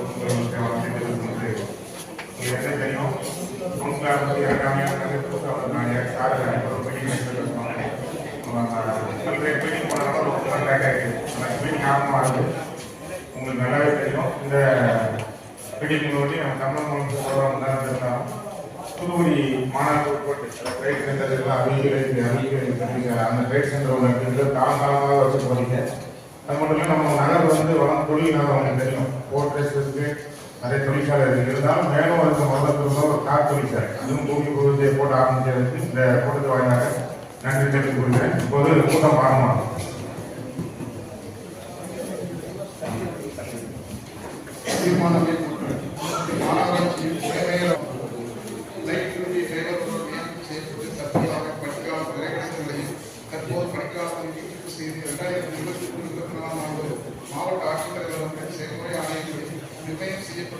உங்களுக்கு என்ன தெரியும் கவுன்சிலர் பற்றி இறக்காம நான் சார் ஒரு மீட்டிங் ஒரு நாள் லேட் ஆகிடுது எனக்கு உங்களுக்கு நல்லாவே தெரியும் இந்த மீட்டிங் ஒட்டி நம்ம தமிழ் ப்ரோக்ராம் தான் இருந்தாலும் தூத்துக்குடி மாநகர உட்பட்டு ட்ரேட் சென்டர் எல்லாம் அறிவியல் அந்த ட்ரேட் சென்டர் ஒன்று இருக்குது வச்சு போறீங்க அது மட்டும் இல்லை நம்ம வந்து வளம் தொழில்னால நகர் தெரியும். போர்ட்ரேஸ் இருக்கு நிறைய தொழிற்சாலை இருக்கு. இருந்தாலும் மேலும் அதுக்கு முதல்ல திரும்ப ஒரு கார் தொழிற்சாலை. அதுவும் பூமி பூஜை போட்டு ஆரம்பிச்சதுக்கு இந்த கூட்டத்தை வாயிலாக நன்றி தெரிவித்துக் கொள்கிறேன். இப்போது கூட்டம் ஆரம்பமாகும் தீர்மானம் தற்போது படிக்காத நீட்டிப்பு இரண்டாயிரத்தி இருபத்தி மூணு இருபத்தி நாலாம் ஆண்டு sigue